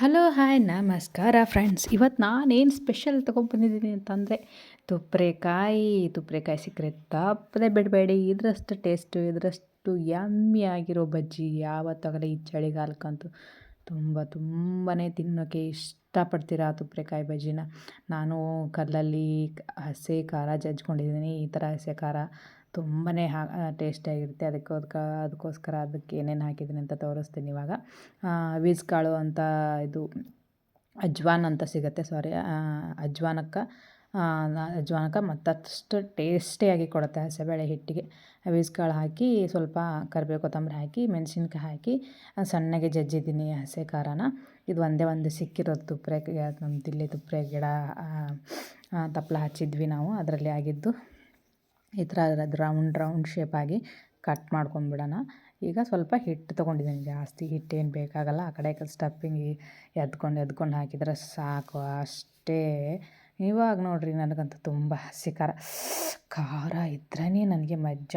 Hello hi ನಮಸ್ಕಾರ friends ಇವತ್ತು ನಾನೇನು ಸ್ಪೆಷಲ್ ತೊಗೊಂಡ್ಬಂದಿದ್ದೀನಿ ಅಂತಂದರೆ, ತುಪ್ರೆಕಾಯಿ ತುಪ್ರೆಕಾಯಿ ಸಿಕ್ಕರೆ ತಪ್ಪದೇ ಬಿಡಬೇಡಿ. ಇದರಷ್ಟು ಟೇಸ್ಟು ಇದರಷ್ಟು ಯಮ್ಮಿ ಆಗಿರೋ ಬಜ್ಜಿ ಯಾವತ್ತಾಗಲಿ ಈ ಚಳಿಗಾಲಕ್ಕಂತೂ ತುಂಬ ತುಂಬಾ ತಿನ್ನೋಕ್ಕೆ ಇಷ್ಟಪಡ್ತೀರ ತುಪ್ರೆಕಾಯಿ ಬಜ್ಜಿನ? ನಾನು ಕಲ್ಲಲ್ಲಿ ಹಸಿ ಖಾರ ಜಜ್ಕೊಂಡಿದ್ದೀನಿ. ಈ ಥರ ಹಸಿ ಖಾರ ತುಂಬಾ ಹಾ ಟೇಸ್ಟಿಯಾಗಿರುತ್ತೆ. ಅದಕ್ಕೆ ಅದಕ್ಕೋಸ್ಕರ ಅದಕ್ಕೆ ಏನೇನು ಹಾಕಿದ್ದೀನಿ ಅಂತ ತೋರಿಸ್ತೀನಿ ಇವಾಗ. ವೀಸ್ ಕಾಳು ಅಂತ ಇದು ಅಜ್ವಾನ್ ಅಂತ ಸಿಗುತ್ತೆ ಸಾರಿ ಅಜ್ವಾನಕ್ಕೆ ಅಜ್ವಾನಕ್ಕೆ ಮತ್ತಷ್ಟು ಟೇಸ್ಟಿಯಾಗಿ ಕೊಡುತ್ತೆ ಹಸೆಬೇಳೆ ಹಿಟ್ಟಿಗೆ. ವೀಸ್ ಕಾಳು ಹಾಕಿ ಸ್ವಲ್ಪ ಕರಿಬೇವು ಕೊತ್ತಂಬರಿ ಹಾಕಿ, ಮೆಣಸಿನ್ಕಾಯಿ ಹಾಕಿ ಸಣ್ಣಗೆ ಜಜ್ಜಿದ್ದೀನಿ ಹಸೆ ಖಾರನ. ಇದು ಒಂದೇ ಒಂದು ಸಿಕ್ಕಿರೋದು ತುಪ್ಪರೆ ನಮ್ಮ ದಿಲ್ಲಿ ತುಪ್ಪರೆ ಗಿಡ ತಪ್ಪಲ ಹಚ್ಚಿದ್ವಿ ನಾವು, ಅದರಲ್ಲಿ ಆಗಿದ್ದು. ಈ ಥರ ರೌಂಡ್ ರೌಂಡ್ ಶೇಪಾಗಿ ಕಟ್ ಮಾಡ್ಕೊಂಡ್ಬಿಡೋಣ ಈಗ ಸ್ವಲ್ಪ ಹಿಟ್ಟು ತೊಗೊಂಡಿದ್ದೀನಿ ಜಾಸ್ತಿ. ಹಿಟ್ಟೇನು ಬೇಕಾಗಲ್ಲ. ಆ ಕಡೆ ಸ್ಟಫಿಂಗ್ ಎದ್ಕೊಂಡು ಎದ್ಕೊಂಡು ಹಾಕಿದ್ರೆ ಸಾಕು. ಅಷ್ಟೇ. ಇವಾಗ ನೋಡಿರಿ ನನಗಂತೂ ತುಂಬ ಹಸಿ ಖಾರ. ಖಾರ ಇದ್ರೇ ನನಗೆ ಮಜ್ಜ.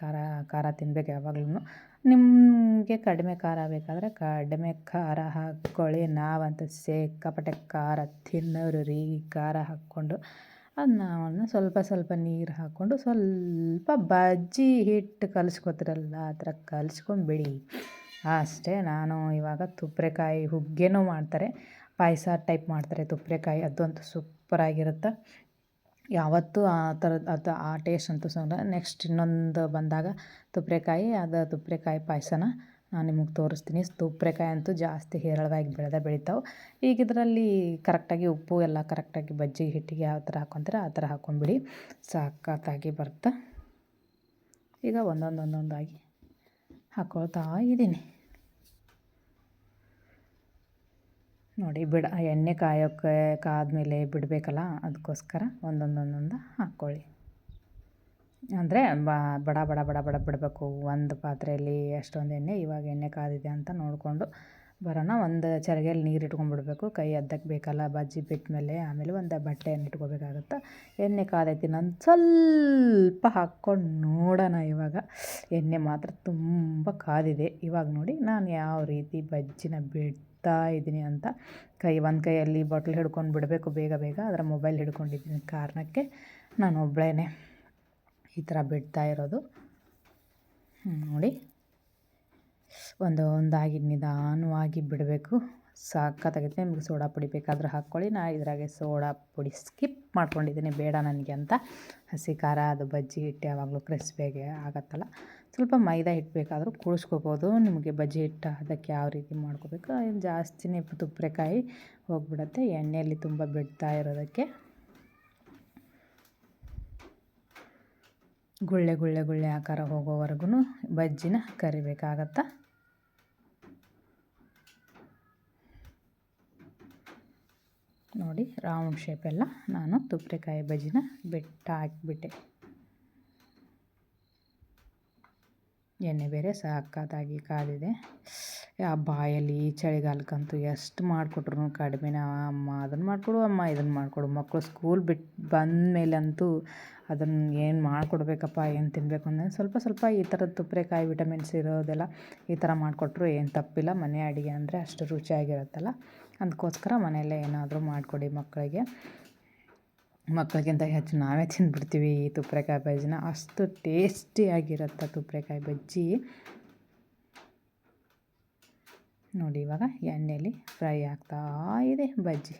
ಖಾರ ಖಾರ ತಿನ್ಬೇಕು ಯಾವಾಗ್ಲೂ ನಿಮಗೆ ಕಡಿಮೆ ಖಾರ ಬೇಕಾದರೆ ಕಡಿಮೆ ಖಾರ ಹಾಕ್ಕೊಳ್ಳಿ ನಾವಂತೂ ಸಿಕ್ಕಾಪಟ್ಟೆ ಖಾರ ತಿನ್ನೋರು ರೀ. ಖಾರ ಹಾಕ್ಕೊಂಡು ಅದನ್ನ ಸ್ವಲ್ಪ ಸ್ವಲ್ಪ ನೀರು ಹಾಕ್ಕೊಂಡು ಸ್ವಲ್ಪ ಬಜ್ಜಿ ಹಿಟ್ಟು ಕಲಿಸ್ಕೊತಿರಲ್ಲ ಆ ಥರ ಕಲಿಸ್ಕೊಂಬಿಡಿ. ಅಷ್ಟೇ ನಾನು ಇವಾಗ ತುಪ್ರೆಕಾಯಿ ಹುಗ್ಗೆನೂ ಮಾಡ್ತಾರೆ. ಪಾಯಸ ಟೈಪ್ ಮಾಡ್ತಾರೆ ತುಪ್ರೆಕಾಯಿ ಅದು ಅಂತೂ ಸೂಪರಾಗಿರುತ್ತೆ. ಯಾವತ್ತೂ ಆ ಥರದ್ದು ಅದು ಆ ಟೇಸ್ಟ್ ಅಂತೂ ನೆಕ್ಸ್ಟ್ ಇನ್ನೊಂದು ಬಂದಾಗ ತುಪ್ರೆಕಾಯಿ, ಅದು ತುಪ್ರೆಕಾಯಿ ಪಾಯಸನ ನಾನು ನಿಮಗೆ ತೋರಿಸ್ತೀನಿ. ತುಪ್ರೆಕಾಯಿ ಅಂತೂ ಜಾಸ್ತಿ ಹೇರಳವಾಗಿ ಬೆಳೆದೇ ಬೆಳಿತಾವೆ. ಈಗ ಇದರಲ್ಲಿ ಕರೆಕ್ಟಾಗಿ ಉಪ್ಪು ಎಲ್ಲ ಕರೆಕ್ಟಾಗಿ ಬಜ್ಜಿ ಹಿಟ್ಟಿಗೆ ಯಾವ ಥರ ಹಾಕ್ಕೊಂತೀರ ಆ ಥರ ಹಾಕ್ಕೊಂಬಿಡಿ ಸಖತ್ತಾಗಿ ಬರುತ್ತೆ ಈಗ ಒಂದೊಂದೊಂದೊಂದಾಗಿ ಹಾಕ್ಕೊಳ್ತಾ ಇದ್ದೀನಿ ನೋಡಿ ಬಿಡ, ಎಣ್ಣೆ ಕಾಯೋಕ್ಕೆ ಕಾದ್ಮೇಲೆ ಬಿಡಬೇಕಲ್ಲ, ಅದಕ್ಕೋಸ್ಕರ ಒಂದೊಂದೊಂದೊಂದು ಒಂದೊಂದು ಹಾಕ್ಕೊಳ್ಳಿ ಅಂದರೆ ಬಡ ಬಡ ಬಡ ಬಡ, ಬಿಡಬೇಕು. ಒಂದು ಪಾತ್ರೆಯಲ್ಲಿ ಅಷ್ಟೊಂದು ಎಣ್ಣೆ, ಇವಾಗ ಎಣ್ಣೆ ಕಾದಿದೆ ಅಂತ ನೋಡಿಕೊಂಡು ಬರೋಣ. ಒಂದು ಚರಗೆಯಲ್ಲಿ ನೀರು ಇಟ್ಕೊಂಡ್ಬಿಡ್ಬೇಕು. ಕೈ ಅದ್ದಕ್ಕೆ ಬೇಕಲ್ಲ, ಬಜ್ಜಿ ಬಿಟ್ಟ ಮೇಲೆ ಆಮೇಲೆ ಒಂದು ಬಟ್ಟೆಯನ್ನು ಇಟ್ಕೋಬೇಕಾಗುತ್ತೆ. ಎಣ್ಣೆ ಕಾದೈತಿ ನಾನು ಸ್ವಲ್ಪ ಹಾಕ್ಕೊಂಡು ನೋಡೋಣ ಇವಾಗ. ಎಣ್ಣೆ ಮಾತ್ರ ತುಂಬ ಕಾದಿದೆ. ಇವಾಗ ನೋಡಿ ನಾನು ಯಾವ ರೀತಿ ಬಜ್ಜಿನ ಬಿಡ್ತಾ ಇದ್ದೀನಿ ಅಂತ. ಕೈ, ಒಂದು ಕೈಯಲ್ಲಿ ಬಾಟ್ಲ್ ಹಿಡ್ಕೊಂಡು ಬಿಡಬೇಕು ಬೇಗ ಬೇಗ. ಅದರ ಮೊಬೈಲ್ ಹಿಡ್ಕೊಂಡಿದ್ದೀನಿ ಕಾರಣಕ್ಕೆ ನಾನು ಒಬ್ಬಳೇ ಈ ಥರ ಬಿಡ್ತಾ ಇರೋದು. ನೋಡಿ. ಒಂದು, ಒಂದಾಗಿ ನಿಧಾನವಾಗಿ ಬಿಡಬೇಕು. ಸಖತ್ತಾಗೈತೆ ನಿಮಗೆ ಸೋಡಾ ಪುಡಿ ಬೇಕಾದ್ರೆ ಹಾಕ್ಕೊಳ್ಳಿ. ನಾ ಇದ್ರಾಗೆ ಸೋಡಾ ಪುಡಿ ಸ್ಕಿಪ್ ಮಾಡ್ಕೊಂಡಿದ್ದೀನಿ. ಬೇಡ ನನಗೆ ಅಂತ. ಹಸಿ ಖಾರ, ಅದು ಬಜ್ಜಿ ಹಿಟ್ಟು ಯಾವಾಗಲೂ ಕ್ರಿಸ್ಪಿಯಾಗಿ ಆಗತ್ತಲ್ಲ. ಸ್ವಲ್ಪ ಮೈದಾ ಹಿಟ್ಟು ಬೇಕಾದರೂ ಕೂಡಿಸ್ಕೋಬೋದು. ನಿಮಗೆ ಬಜ್ಜಿ ಹಿಟ್ಟು ಅದಕ್ಕೆ ಯಾವ ರೀತಿ ಮಾಡ್ಕೋಬೇಕು. ಜಾಸ್ತಿನೇ ತುಪ್ಪರೆಕಾಯಿ ಹೋಗ್ಬಿಡುತ್ತೆ. ಎಣ್ಣೆಯಲ್ಲಿ ತುಂಬ ಬಿಡ್ತಾ ಇರೋದಕ್ಕೆ. ಗುಳ್ಳೆ ಗುಳ್ಳೆ ಗುಳ್ಳೆ ಆಕಾರ ಹೋಗೋವರೆಗೂ ಬಜ್ಜಿನ ಕರಿಬೇಕಾಗತ್ತೆ? ನೋಡಿ ರೌಂಡ್ ಶೇಪೆಲ್ಲ ನಾನು ತುಪ್ಪರೆಕಾಯಿ ಬಜ್ಜಿನ ಬಿಟ್ಟು ಹಾಕಿಬಿಟ್ಟೆ ಎಣ್ಣೆ ಬೇರೆ ಸಖತ್ತಾಗಿ ಕಾದಿದೆ. ಆ ಬಾಯಲ್ಲಿ ಚಳಿಗಾಲಕ್ಕಂತೂ ಎಷ್ಟು ಮಾಡಿಕೊಟ್ರು ಕಡಿಮೆನೇ ಅಮ್ಮ ಅದನ್ನು ಮಾಡಿಕೊಡು ಅಮ್ಮ ಇದನ್ನು ಮಾಡಿಕೊಡು. ಮಕ್ಕಳು ಸ್ಕೂಲ್ ಬಿಟ್ಟು ಬಂದ ಮೇಲಂತೂ ಅದನ್ನು ಏನು ಮಾಡಿಕೊಡ್ಬೇಕಪ್ಪ, ಏನು ತಿನ್ನಬೇಕು ಅಂದರೆ ಸ್ವಲ್ಪ ಸ್ವಲ್ಪ ಈ ಥರದ ತುಪ್ಪರೆಕಾಯಿ ವಿಟಮಿನ್ಸ್ ಇರೋದೆಲ್ಲ ಈ ಥರ ಮಾಡಿಕೊಟ್ರು ಏನು ತಪ್ಪಿಲ್ಲ. ಮನೆ ಅಡುಗೆ ಅಂದರೆ ಅಷ್ಟು ರುಚಿಯಾಗಿರುತ್ತಲ್ಲ. ಅದಕ್ಕೋಸ್ಕರ ಮನೆಯಲ್ಲೇ ಏನಾದರೂ ಮಾಡಿಕೊಡಿ ಮಕ್ಕಳಿಗೆ. ಮಕ್ಕಳಿಗಿಂತ ಹೆಚ್ಚು ನಾವೇ ತಿಂದ್ಬಿಡ್ತೀವಿ ಈ ತುಪ್ಪರೆಕಾಯಿ ಬಜ್ಜಿನ. ಅಷ್ಟು ಟೇಸ್ಟಿಯಾಗಿರುತ್ತೆ ತುಪ್ಪರೆಕಾಯಿ ಬಜ್ಜಿ. ನೋಡಿ, ಇವಾಗ ಎಣ್ಣೆಯಲ್ಲಿ ಫ್ರೈ ಆಗ್ತಾ ಇದೆ ಬಜ್ಜಿ.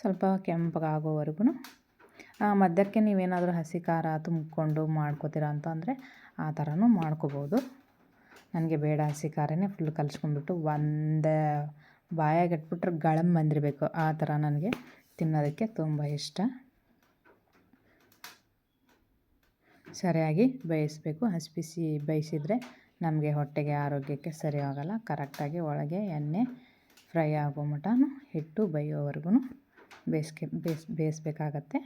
ಸ್ವಲ್ಪ ಕೆಂಪಗಾಗೋವರೆಗೂ ಮಧ್ಯಕ್ಕೆ ನೀವೇನಾದರೂ ಹಸಿ ಖಾರ ತುಂಬಿಕೊಂಡು ಮಾಡ್ಕೋತೀರಾ ಅಂತಂದರೆ ಆ ಥರನೂ ಮಾಡ್ಕೋಬೋದು. ನನಗೆ ಬೇಡ ಹಸಿ ಖಾರನೇ ಫುಲ್ ಕಲಿಸ್ಕೊಂಡ್ಬಿಟ್ಟು ಒಂದು ಬಾಯಾಗಿಟ್ಬಿಟ್ರೆ ಗಳಂಬಂದಿರಬೇಕು ಆ ಥರ ನನಗೆ ತಿನ್ನೋದಕ್ಕೆ ತುಂಬ ಇಷ್ಟ. ಸರಿಯಾಗಿ ಬೇಯಿಸಬೇಕು. ಹಸಿ ಬಿಸಿ ಬೇಯಿಸಿದರೆ ನಮಗೆ ಹೊಟ್ಟೆಗೆ ಆರೋಗ್ಯಕ್ಕೆ ಸರಿ ಆಗೋಲ್ಲ. ಕರೆಕ್ಟಾಗಿ ಒಳಗೆ ಎಣ್ಣೆ ಫ್ರೈ ಆಗೋ ಮಟನು ಹಿಟ್ಟು ಬೇಯೋವರೆಗೂ ಬೇಯಿಸ್ಕೆ, ಬೇಯಿಸ್, ಬೇಯಿಸ್ಬೇಕಾಗತ್ತೆ.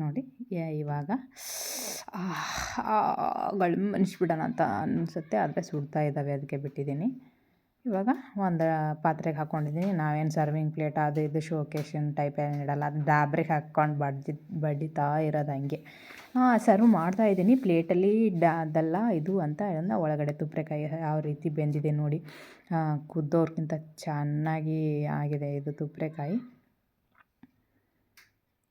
ನೋಡಿ ಇವಾಗ ಗಳು ಮನಿಸ್ಬಿಡೋಣ ಅಂತ ಅನಿಸುತ್ತೆ. ಆದರೆ ಸುಡ್ತಾ ಇದ್ದಾವೆ. ಅದಕ್ಕೆ ಬಿಟ್ಟಿದ್ದೀನಿ. ಇವಾಗ ಒಂದು ಪಾತ್ರೆಗೆ ಹಾಕ್ಕೊಂಡಿದ್ದೀನಿ ನಾವೇನು ಸರ್ವಿಂಗ್ ಪ್ಲೇಟ್ ಅದು ಇದು ಶೋಕೇಶನ್ ಟೈಪ್ ಏನು ಇಡಲ್ಲ. ಅದು ಡಾಬ್ರಿಗೆ ಹಾಕ್ಕೊಂಡು ಬಡ್ದು ಬಡಿತಾ ಇರೋದು ಹಂಗೆ. ಸರ್ವ್ ಮಾಡ್ತಾ ಇದ್ದೀನಿ ಪ್ಲೇಟಲ್ಲಿ ಡಾ, ಅದಲ್ಲ ಇದು ಅಂತ ಅದನ್ನು ಒಳಗಡೆ ತುಪ್ರೆಕಾಯಿ ಯಾವ ರೀತಿ ಬೆಂದಿದೆ ನೋಡಿ. ಕುದ್ದೋರ್ಗಿಂತ ಚೆನ್ನಾಗಿ ಆಗಿದೆ ಇದು ತುಪ್ರೆಕಾಯಿ.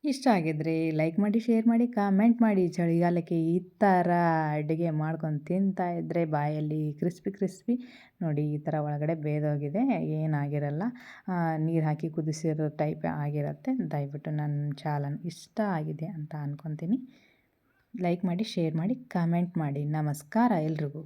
ಇಷ್ಟ ಆಗಿದ್ರೆ ಲೈಕ್ ಮಾಡಿ ಶೇರ್ ಮಾಡಿ ಕಾಮೆಂಟ್ ಮಾಡಿ. ಚಳಿಗಾಲಕ್ಕೆ ಈ ಥರ ಅಡುಗೆ ಮಾಡ್ಕೊಂಡು ತಿಂತಾ ಇದ್ದರೆ ಬಾಯಲ್ಲಿ ಕ್ರಿಸ್ಪಿ ಕ್ರಿಸ್ಪಿ ನೋಡಿ ಈ ಥರ ಒಳಗಡೆ ಬೇದೋಗಿದೆ, ಏನಾಗಿರಲ್ಲ. ನೀರು ಹಾಕಿ ಕುದಿಸಿರೋ ಟೈಪ್ ಆಗಿರುತ್ತೆ. ದಯವಿಟ್ಟು ನನ್ನ ಚಾಲನ್ ಇಷ್ಟ ಆಗಿದೆ ಅಂತ ಅಂದ್ಕೊತೀನಿ ಲೈಕ್ ಮಾಡಿ ಶೇರ್ ಮಾಡಿ ಕಾಮೆಂಟ್ ಮಾಡಿ. ನಮಸ್ಕಾರ ಎಲ್ರಿಗೂ.